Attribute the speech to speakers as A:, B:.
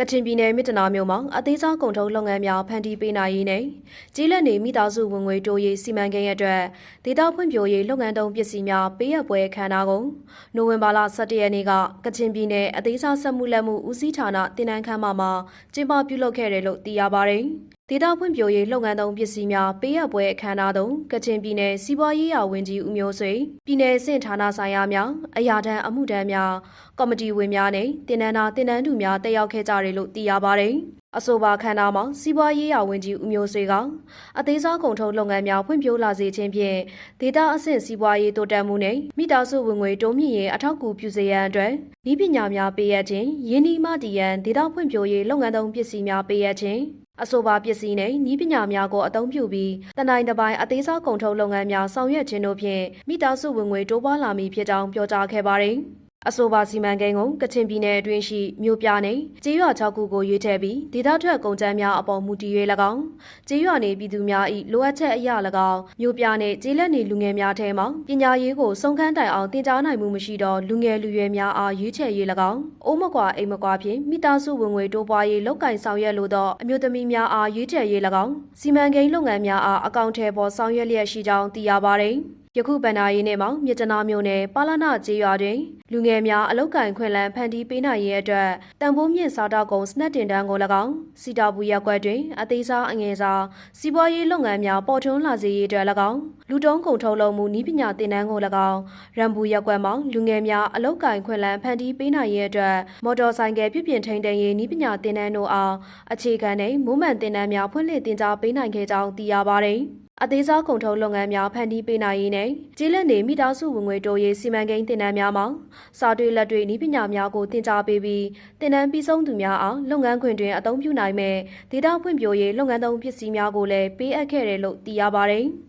A: ကချင်ပြည်နယ်မြစ်တနာမြို့မှာအသေးစားကုန်ထုတ်လုပ်ငန်းများဖန်တီးပေးနိုင်ရေးနဲ့ကြီးလက်နေမိသားစုဝင်ငွေတိုးရေးစီမံကိန်းအတွက်ဒေသဖွံ့ဖြိုးရေးလုပ်ငန်းတုံးပစ္စည်းများပေးအပ်ပွဲခမ်းနားကိုနိုဝင်ဘာလ17ရက်နေ့ကကချင်ပြည်နယ်အသေးစားစက်မှုလက်မှုဦးစီးဌာနတင်နန်းခန်းမမှာကျင်းပပြုလုပ်ခဲ့တယ်လို့သိရပါတယ်။ ဒေသဖွံ့ဖြိုးရေးလုပ်ငန်းတုံးပစ္စည်းများပေးအပ်ပွဲအခမ်းအနားသို့ကချင်ပြည်နယ်စီးပွားရေးရာဝန်ကြီးဦးမျိုးဆွေပြည်내အဆင့်ဌာနဆိုင်ရာများအရာထမ်းအမှုထမ်းများကော်မတီဝင်များနဲ့တင်နန်းသားတင်နန်းသူများတက်ရောက်ခဲ့ကြတယ်လို့သိရပါတယ်။အဆိုပါခမ်းနားမှာစီးပွားရေးရာဝန်ကြီးဦးမျိုးဆွေကအသေးစားကုန်ထုတ်လုပ်ငန်းများဖွံ့ဖြိုးလာစေခြင်းဖြင့်ဒေသအဆင့်စီးပွားရေးတိုးတက်မှုနဲ့မိသားစုဝင်ငွေတိုးမြင့်ရေးအထောက်အကူပြုစေရန်အတွက်ဤပညာများပေးရခြင်းယင်းဒီမတီယန်ဒေသဖွံ့ဖြိုးရေးလုပ်ငန်းသုံးပစ္စည်းများပေးရခြင်း အဆိုပါပစ္စည်းနဲ့ဤပညာများကိုအသုံးပြုပြီးတနိုင်တစ်ပိုင်းအသေးစားကုန်ထုတ်လုပ်ငန်းများဆောင်ရွက်ခြင်းတို့ဖြင့်မိသားစုဝင်ငွေတိုးပွားလာမည်ဖြစ်ကြောင်းပြောကြားခဲ့ပါတယ်။ အဆိုပါစီမံကိန်းကိုကချင်ပြည်နယ်အတွင်းရှိမြို့ပြနယ်ကျေးရွာ6ခုကိုရွေးချယ်ပြီးဒေသထွက်ကုန်ကျန်းများအပေါ်မူတည်၍၎င်းကျေးရွာနေပြည်သူများ၏လိုအပ်ချက်အရ၎င်းမြို့ပြနယ်ကျေးလက်နေလူငယ်များထဲမှပညာရေးကိုစုံခန်းတိုင်အောင်တင်ကြားနိုင်မှုမရှိသောလူငယ်လူရွယ်များအားရွေးချယ်၍၎င်းအိုးမကွာအိမ်မကွာဖြင့်မိသားစုဝင်ငွေတိုးပွားရေးလောက်ကင်ဆောင်ရွက်လိုသောအမျိုးသမီးများအားရွေးချယ်၍၎င်းစီမံကိန်းလုပ်ငန်းများအားအကောင့်ထဲပေါ်ဆောင်ရွက်လျက်ရှိကြောင်းသိရပါသည် ယခုဗန္ဒာရီနေ့မှာမြစ်တနာမြို့နယ်ပါလာနာကျေးရွာတွင်လူငယ်များအလုတ်ကင်ခွင့်လန်းဖန်တီးပေးနိုင်ရေးအတွက်တန်ဖိုးမြင့်စားတောက်ကုန်စနက်တင်တန်းကို၎င်းစီတာဘူးရက်ကွက်တွင်အသေးစားအငယ်စားစီးပွားရေးလုပ်ငန်းများပေါ်ထွန်းလာစေရေးအတွက်၎င်းလူတုံးကုန်ထုတ်လုပ်မှုနည်းပညာသင်တန်းကို၎င်းရန်ဘူးရက်ကွက်မှာလူငယ်များအလုတ်ကင်ခွင့်လန်းဖန်တီးပေးနိုင်ရေးအတွက်မော်တော်ဆိုင်ကယ်ပြုပြင်ထိန်းသိမ်းရေးနည်းပညာသင်တန်းတို့အားအခြေခံနဲ့မူးမှန်သင်တန်းများဖွင့်လှစ်တင်ကြားပေးနိုင်ခဲ့ကြောင်းသိရပါတယ်။ အသေးစားကုန်ထုတ်လုပ်ငန်းများဖန်တီးပေးနိုင်ရေးနဲ့ကျေးလက်နေမိသားစုဝင်ငွေတိုးရေးစီမံကိန်းတင်နန်းများမှာစာတွေ့လက်တွေ့နည်းပညာများကိုတင် जा ပေးပြီးတင်နန်းပြီးဆုံးသူများအားလုပ်ငန်းခွင်တွင်အသုံးပြုနိုင်မဲ့ဒေတာဖွံ့ဖြိုးရေးလုပ်ငန်းသုံးပစ္စည်းများကိုလည်းပေးအပ်ခဲ့တယ်လို့သိရပါတယ်။